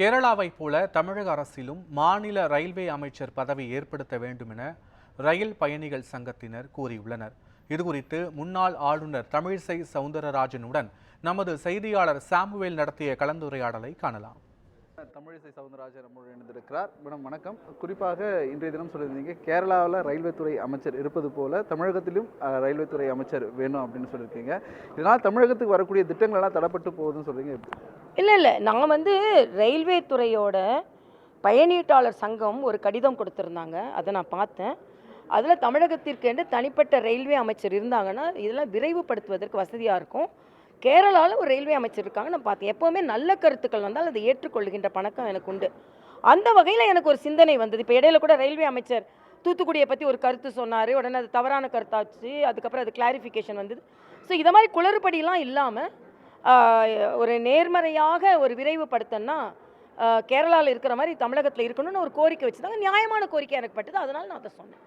கேரளாவைப் போல தமிழக அரசிலும் மாநில ரயில்வே அமைச்சர் பதவி ஏற்படுத்த வேண்டும் என ரயில் பயணிகள் சங்கத்தினர் கூறியுள்ளனர். இதுகுறித்து முன்னாள் ஆளுநர் தமிழிசை சவுந்தரராஜனுடன் நமது செய்தியாளர் சாமுவேல் நடத்திய கலந்துரையாடலை காணலாம். தமிழிசை சவுந்தரராஜன் நம்முடன் இணைந்திருக்கிறார். மேடம் வணக்கம். குறிப்பாக இன்றைய தினம் சொல்லியிருந்தீங்க கேரளாவில் ரயில்வே துறை அமைச்சர் இருப்பது போல தமிழகத்திலும் ரயில்வே துறை அமைச்சர் வேணும் அப்படின்னு சொல்லியிருக்கீங்க. இதனால் தமிழகத்துக்கு வரக்கூடிய திட்டங்கள் எல்லாம் தடப்பட்டு போகுதுன்னு சொல்கிறீங்க இல்லை இல்லை. நான் வந்து ரயில்வே துறையோட பயணீட்டாளர் சங்கம் ஒரு கடிதம் கொடுத்துருந்தாங்க. அதை நான் பார்த்தேன். அதில் தமிழகத்திற்கென்று தனிப்பட்ட ரயில்வே அமைச்சர் இருந்தாங்கன்னா இதெல்லாம் விரைவுபடுத்துவதற்கு வசதியாக இருக்கும். கேரளாவில் ஒரு ரயில்வே அமைச்சர் இருக்காங்க. நான் பார்த்தேன். எப்போவுமே நல்ல கருத்துக்கள் வந்தால் அதை ஏற்றுக்கொள்கின்ற பணக்கம் எனக்கு உண்டு. அந்த வகையில் எனக்கு ஒரு சிந்தனை வந்தது. இப்போ இடையில கூட ரயில்வே அமைச்சர் தூத்துக்குடியை பற்றி ஒரு கருத்து சொன்னார். உடனே அது தவறான கருத்தாச்சு. அதுக்கப்புறம் அது கிளாரிஃபிகேஷன் வந்தது. ஸோ இதை மாதிரி குளறுபடிலாம் இல்லாமல் ஒரு நேர்மறையாக ஒரு விரைவுபடுத்தன்னா கேரளாவில் இருக்கிற மாதிரி தமிழகத்தில் இருக்கணும்னு ஒரு கோரிக்கை வச்சுருந்தாங்க நியாயமான கோரிக்கை எனக்கு பட்டது. அதனால் நான் அதை சொன்னேன்.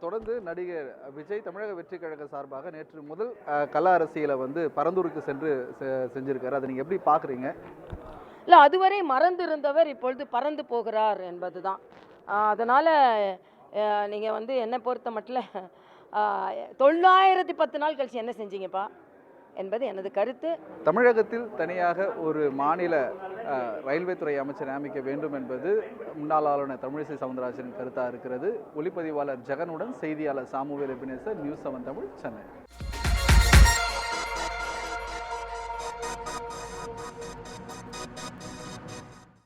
தொடர்ந்து நடிகர் விஜய் தமிழக வெற்றி கழக சார்பாக நேற்று முதல் அஹ், அரசியலை வந்து பரந்தூருக்கு சென்று செ- செஞ்சிருக்காரு. அதை நீங்கள் எப்படி பார்க்குறீங்க இல்லை அதுவரை மறந்திருந்தவர் இப்பொழுது பறந்து போகிறார் என்பது தான் அதனால் நீங்கள் வந்து என்னை பொறுத்த மட்டும் தொள்ளாயிரத்தி பத்து நாள் கழிச்சு என்ன செஞ்சீங்கப்பா? என்பது எனது கருத்து. தமிழகத்தில் தனியாக ஒரு மாநில ரயில்வே துறை அமைச்சர் நியமிக்க வேண்டும் என்பது முன்னாள் ஆளுநர் தமிழிசை சவுந்தரராஜன் கருத்தாக இருக்கிறது. ஒளிப்பதிவாளர் ஜெகனுடன் செய்தியாளர் Samuel Ebenezer News Seven Tamil Chennai.